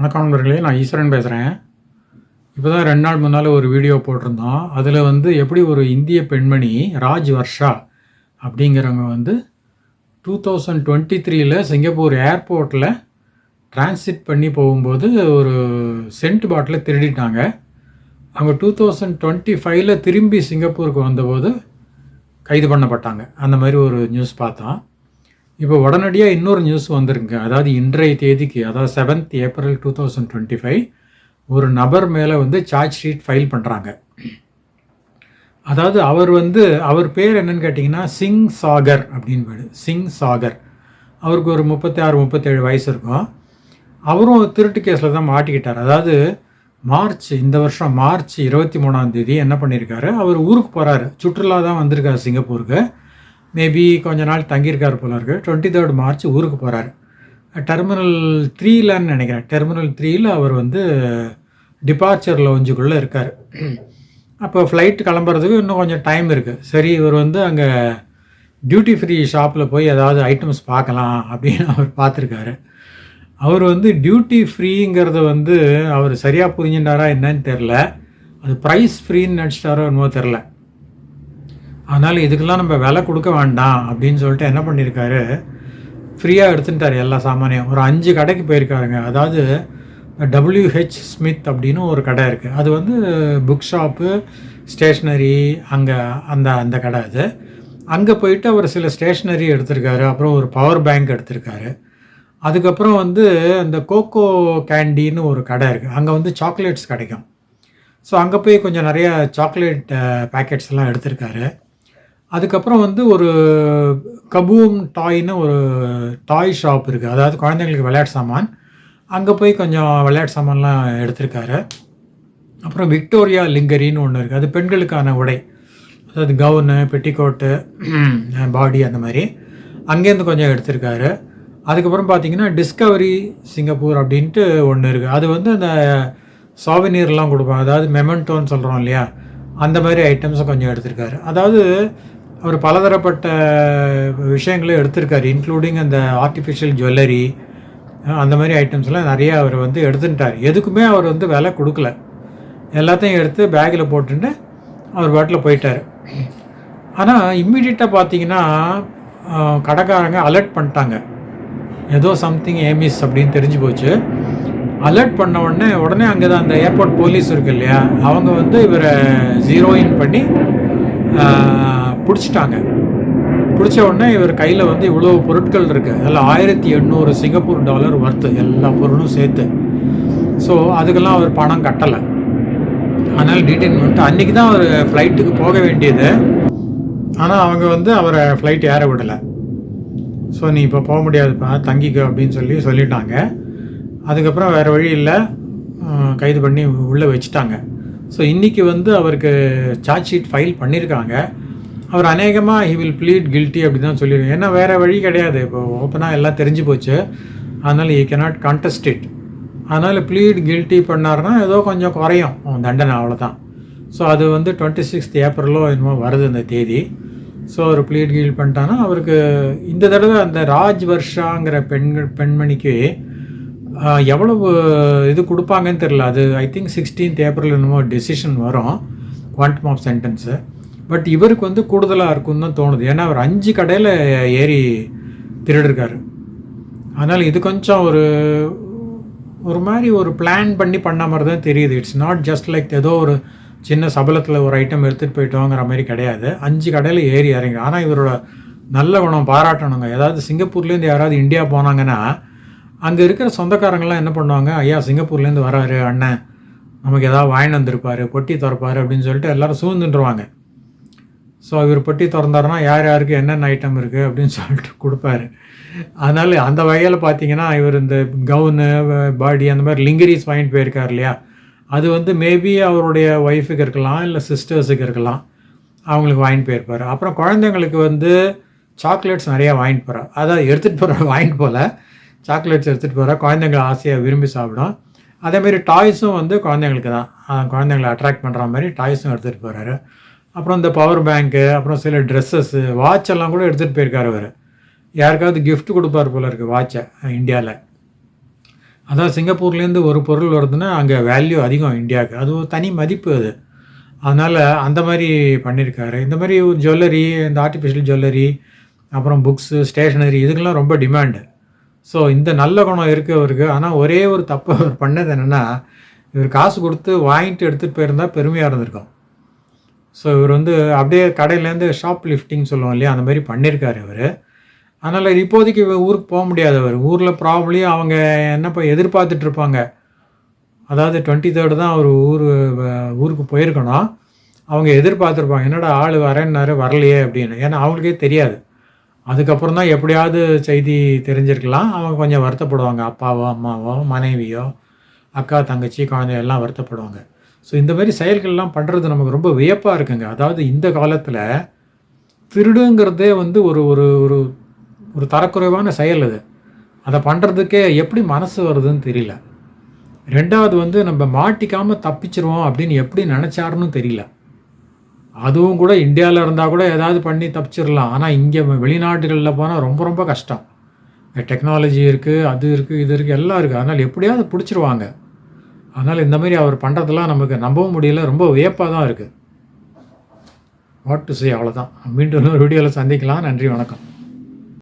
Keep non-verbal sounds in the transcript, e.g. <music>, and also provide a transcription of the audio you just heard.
வணக்கம் நண்பர்களே நான் ஈஸ்வரன் பேசுகிறேன் இப்போ தான் ரெண்டு நாள் முன்னால் ஒரு வீடியோ போட்டிருந்தோம். அதில் வந்து எப்படி ஒரு இந்திய பெண்மணி ராஜ் வர்ஷா அப்படிங்கிறவங்க வந்து டூ தௌசண்ட் டுவெண்ட்டி த்ரீயில் சிங்கப்பூர் ஏர்போர்ட்டில் டிரான்சிட் பண்ணி போகும்போது ஒரு சென்ட் பாட்டிலை திருடிட்டாங்க. அவங்க டூ தௌசண்ட் டுவெண்ட்டி ஃபைவ்ல திரும்பி சிங்கப்பூருக்கு வந்தபோது கைது பண்ணப்பட்டாங்க. அந்த மாதிரி ஒரு நியூஸ் பார்த்தோம். இப்போ உடனடியாக இன்னொரு நியூஸ் வந்திருக்குங்க. அதாவது இன்றைய தேதிக்கு அதாவது seventh April two thousand twenty five ஒரு நபர் மேலே வந்து சார்ஜ் ஷீட் ஃபைல் பண்ணுறாங்க அதாவது அவர் வந்து அவர் பேர் என்னன்னு கேட்டிங்கன்னா சிங் சாகர் அப்படின்னு பேர். சிங் சாகர். அவருக்கு ஒரு முப்பத்தி ஆறு முப்பத்தேழு வயசு இருக்கும். அவரும் திருட்டு கேஸில் தான் மாட்டிக்கிட்டார். அதாவது மார்ச் இந்த வருஷம் மார்ச் இருபத்தி மூணாம் தேதி என்ன பண்ணியிருக்காரு அவர் ஊருக்கு போகிறாரு சுற்றுலா தான் வந்திருக்காரு சிங்கப்பூருக்கு. மேபி கொஞ்ச நாள் தங்கியிருக்காரு போல இருக்கு. டுவெண்ட்டி தேர்ட் மார்ச் ஊருக்கு போகிறாரு டெர்மினல் த்ரீலன்னு நினைக்கிறேன். டெர்மினல் த்ரீயில் அவர் வந்து டிபார்ச்சர் லவுஞ்சுக்குள்ளே இருக்கார். அப்போ ஃப்ளைட் கிளம்புறதுக்கு இன்னும் கொஞ்சம் டைம் இருக்குது சரி இவர் வந்து அங்கே டியூட்டி ஃப்ரீ ஷாப்பில் போய் ஏதாவது ஐட்டம்ஸ் பார்க்கலாம் அப்படின்னு அவர் பார்த்துருக்காரு. அவர் வந்து டியூட்டி ஃப்ரீங்கிறத வந்து அவர் சரியாக புரிஞ்சுட்டாரா என்னன்னு தெரில அது ப்ரைஸ் ஃப்ரீன்னு நினச்சிட்டாரோ என்னமோ தெரில அதனால் இதுக்கெல்லாம் நம்ம விலை கொடுக்க வேண்டாம் அப்படின்னு சொல்லிட்டு என்ன பண்ணியிருக்காரு? ஃப்ரீயாக எடுத்துட்டார் எல்லா சாமானியம். ஒரு அஞ்சு கடைக்கு போயிருக்காருங்க. அதாவது டபிள்யூஹெச் ஸ்மித் அப்படின்னு ஒரு கடை இருக்குது அது வந்து புக் ஷாப்பு ஸ்டேஷ்னரி அங்கே அந்த அந்த கடை அது. அங்கே போயிட்டு அவர் சில ஸ்டேஷ்னரி எடுத்திருக்காரு. அப்புறம் ஒரு பவர் பேங்க் எடுத்திருக்காரு. அதுக்கப்புறம் வந்து அந்த கோகோ கேண்டின்னு ஒரு கடை இருக்குது அங்கே வந்து சாக்லேட்ஸ் கிடைக்கும். ஸோ அங்கே போய் கொஞ்சம் நிறைய சாக்லேட் பேக்கெட்ஸ் எல்லாம் எடுத்திருக்காரு. அதுக்கப்புறம் வந்து ஒரு கபூம் டாய்னு ஒரு டாய் ஷாப் இருக்குது அதாவது குழந்தைங்களுக்கு விளையாட்டு சாமான். அங்கே போய் கொஞ்சம் விளையாட்டு சாமான்லாம் எடுத்திருக்காரு. அப்புறம் விக்டோரியா லிங்கரின்னு ஒன்று இருக்குது அது பெண்களுக்கான உடை. அதாவது கவுனு பெட்டிக்கோட்டு <clears throat> பாடி அந்த மாதிரி. அங்கேருந்து கொஞ்சம் எடுத்திருக்காரு. அதுக்கப்புறம் பார்த்தீங்கன்னா டிஸ்கவரி சிங்கப்பூர் அப்படின்ட்டு ஒன்று இருக்குது அது வந்து அந்த சாவினீர்லாம் கொடுப்பாங்க. அதாவது மெமெண்டோன்னு சொல்கிறோம் இல்லையா? அந்த மாதிரி ஐட்டம்ஸும் கொஞ்சம் எடுத்திருக்காரு. அதாவது அவர் பலதரப்பட்ட விஷயங்களை எடுத்திருக்காரு இன்க்ளூடிங் அந்த ஆர்டிஃபிஷியல் ஜுவல்லரி அந்த மாதிரி ஐட்டம்ஸ்லாம் நிறைய அவர் வந்து எடுத்துட்டார். எதுக்குமே அவர் வந்து விலை கொடுக்கல. எல்லாத்தையும் எடுத்து பேக்கில் போட்டுட்டு அவர் பாட்டில் போயிட்டார். ஆனால் இம்மிடியட்டாக பார்த்தீங்கன்னா கடைக்காரங்க அலர்ட் பண்ணிட்டாங்க. ஏதோ சம்திங் ஏமிஸ் அப்படின்னு தெரிஞ்சு போச்சு. அலர்ட் பண்ண உடனே உடனே அங்கே தான் அந்த ஏர்போர்ட் போலீஸ் இருக்கு இல்லையா? அவங்க வந்து இவரை ஜீரோயின் பண்ணி பிடிச்சிட்டாங்க. பிடிச்ச உடனே இவர் கையில் வந்து இவ்வளோ பொருட்கள் இருக்குது அதில் ஆயிரத்தி எண்ணூறு சிங்கப்பூர் டாலர் ஒர்த்து எல்லா பொருளும் சேர்த்து. ஸோ அதுக்கெல்லாம் அவர் பணம் கட்டலை. அதனால் டீட்டெயின் பண்ணிட்டு அன்றைக்கி தான் அவர் ஃப்ளைட்டுக்கு போக வேண்டியது. ஆனால் அவங்க வந்து அவரை ஃப்ளைட் ஏற விடலை. ஸோ நீ இப்போ போக முடியாதுப்பா தங்கிக்க அப்படின்னு சொல்லி சொல்லிட்டாங்க. அதுக்கப்புறம் வேறு வழி இல்லை. கைது பண்ணி உள்ளே வச்சுட்டாங்க. ஸோ இன்றைக்கி வந்து அவருக்கு சார்ஜ் ஷீட் ஃபைல் பண்ணியிருக்காங்க அவர் அநேகமாக ஹி வில் ப்ளீட் கில்ட்டி அப்படி தான் சொல்லிடுவோம் ஏன்னா வேறு வழி கிடையாது. இப்போ ஓப்பனாக எல்லாம் தெரிஞ்சு போச்சு. அதனால் ஈ cannot கண்டஸ்ட் இட் அதனால் ப்ளீட் கில்ட்டி பண்ணாருன்னா ஏதோ கொஞ்சம் குறையும். தண்டனை அவ்வளோதான் ஸோ அது வந்து டுவெண்ட்டி சிக்ஸ்த் ஏப்ரலோ என்னமோ வருது அந்த தேதி. ஸோ அவர் ப்ளீட் கில்ட் பண்ணிட்டான்னா அவருக்கு இந்த தடவை அந்த ராஜ் வர்ஷாங்கிற பெண்கள் பெண்மணிக்கு எவ்வளவு இது கொடுப்பாங்கன்னு தெரில அது ஐ திங்க் சிக்ஸ்டீன்த் ஏப்ரல் என்னமோ டெசிஷன் வரும். குவான்டம் ஆஃப் சென்டென்ஸு பட் இவருக்கு வந்து கூடுதலாக இருக்கும்னு தான் தோணுது. ஏன்னா அவர் அஞ்சு கடையில் ஏறி திருடிருக்காரு. அதனால் இது கொஞ்சம் ஒரு ஒரு மாதிரி ஒரு பிளான் பண்ணி பண்ண மாதிரி தான் தெரியுது. இட்ஸ் நாட் ஜஸ்ட் லைக் ஏதோ ஒரு சின்ன சபலத்தில் ஒரு ஐட்டம் எடுத்துகிட்டு போயிட்டோங்கிற மாதிரி கிடையாது. அஞ்சு கடையில் ஏறி இறங்கி ஆனால் இவரோட நல்ல குணம் பாராட்டணுங்க. ஏதாவது சிங்கப்பூர்லேருந்து யாராவது இந்தியா போனாங்கன்னா அங்கே இருக்கிற சொந்தக்காரங்களாம் என்ன பண்ணுவாங்க? ஐயா சிங்கப்பூர்லேருந்து வராரு அண்ணன். நமக்கு ஏதாவது வாங்கிட்டு வந்திருப்பாரு பொட்டி திறப்பாரு அப்படின்னு சொல்லிட்டு எல்லோரும் சூழ்ந்துட்டுருவாங்க ஸோ இவர் பெட்டி திறந்தாருன்னா யார் யாருக்கு என்னென்ன ஐட்டம் இருக்குது அப்படின்னு சொல்லிட்டு கொடுப்பாரு. அதனால் அந்த வகையில் பார்த்தீங்கன்னா இவர் இந்த கவுனு பாடி அந்த மாதிரி லிங்கரிஸ் வாங்கிட்டு போயிருக்கார் இல்லையா? அது வந்து மேபி அவருடைய ஒய்ஃபுக்கு இருக்கலாம் இல்லை சிஸ்டர்ஸுக்கு இருக்கலாம். அவங்களுக்கு வாங்கிட்டு போயிருப்பார். அப்புறம் குழந்தைங்களுக்கு வந்து சாக்லேட்ஸ் நிறையா வாங்கிட்டு போகிறார் அதாவது எடுத்துகிட்டு போகிற வாங்கிட்டு போகல சாக்லேட்ஸ் எடுத்துகிட்டு போகிற குழந்தைங்களை ஆசையாக விரும்பி சாப்பிடும். அதேமாரி டாய்ஸும் வந்து குழந்தைங்களுக்கு தான். குழந்தைங்களை அட்ராக்ட் பண்ணுற மாதிரி டாய்ஸும் எடுத்துகிட்டு போகிறாரு அப்புறம் இந்த பவர் பேங்க்கு அப்புறம் சில ட்ரெஸ்ஸஸ்ஸு வாட்ச் எல்லாம் கூட எடுத்துகிட்டு போயிருக்காரு அவர். யாருக்காவது கிஃப்ட் கொடுப்பார் போல இருக்குது வாட்சை இந்தியாவில் அதான் சிங்கப்பூர்லேருந்து ஒரு பொருள் வருதுன்னா அங்கே வேல்யூ அதிகம் இந்தியாவுக்கு. அது ஒரு தனி மதிப்பு அது. அதனால் அந்த மாதிரி பண்ணியிருக்காரு இந்த மாதிரி ஜுவல்லரி இந்த ஆர்டிஃபிஷியல் ஜுவல்லரி அப்புறம் புக்ஸு ஸ்டேஷ்னரி இதுக்கெல்லாம் ரொம்ப டிமாண்டு ஸோ இந்த நல்ல குணம் இருக்குது அவருக்கு. ஆனால் ஒரே ஒரு தப்பு அவர் பண்ணது என்னென்னா இவர் காசு கொடுத்து வாங்கிட்டு எடுத்துகிட்டு போயிருந்தால் பெருமையாக இருந்திருக்கும். ஸோ இவர் வந்து அப்படியே கடையிலேருந்து ஷாப் லிஃப்டிங் சொல்லுவோம் இல்லையா? அந்த மாதிரி பண்ணியிருக்காரு இவர். அதனால் இப்போதைக்கு இவர் ஊருக்கு போக முடியாது அவர். ஊரில் ப்ராப்ளி அவங்க என்ன இப்போ எதிர்பார்த்துட்ருப்பாங்க அதாவது டுவெண்ட்டி தேர்டு தான் அவர் ஊர் ஊருக்கு போயிருக்கணும். அவங்க எதிர்பார்த்துருப்பாங்க. என்னடா ஆள் வரேன்னாரு வரலையே அப்படின்னு. ஏன்னா அவங்களுக்கே தெரியாது. அதுக்கப்புறம் தான் எப்படியாவது செய்தி தெரிஞ்சிருக்கலாம். அவங்க கொஞ்சம் வருத்தப்படுவாங்க. அப்பாவோ அம்மாவோ மனைவியோ அக்கா தங்கச்சி குழந்தை எல்லாம் வருத்தப்படுவாங்க. ஸோ இந்த மாதிரி செயல்கள்லாம் பண்ணுறது நமக்கு ரொம்ப வியப்பாக இருக்குங்க. அதாவது இந்த காலத்தில் திருடுங்கிறதே வந்து ஒரு ஒரு ஒரு ஒரு தரக்குறைவான செயல் அது. அதை பண்ணுறதுக்கே எப்படி மனசு வருதுன்னு தெரியல. ரெண்டாவது வந்து நம்ம மாட்டிக்காமல் தப்பிச்சிருவோம் அப்படின்னு எப்படி நினச்சாருன்னு தெரியல. அதுவும் கூட இந்தியாவில் இருந்தால் கூட ஏதாவது பண்ணி தப்பிச்சிடலாம் ஆனால் இங்கே வெளிநாடுகளில் போனால் ரொம்ப ரொம்ப கஷ்டம். டெக்னாலஜி இருக்குது அது இருக்குது இது இருக்குது எல்லாம் இருக்குது அதனால் எப்படியாவது பிடிச்சிருவாங்க. அதனால் இந்த மாதிரி அவர் பண்ணுறதெல்லாம் நமக்கு நம்பவும் முடியல ரொம்ப வியப்பாக தான் இருக்குது வாட் டு சே அவ்வளோதான் மீண்டும் ஒரு வீடியோவில் சந்திக்கலாம். நன்றி வணக்கம்.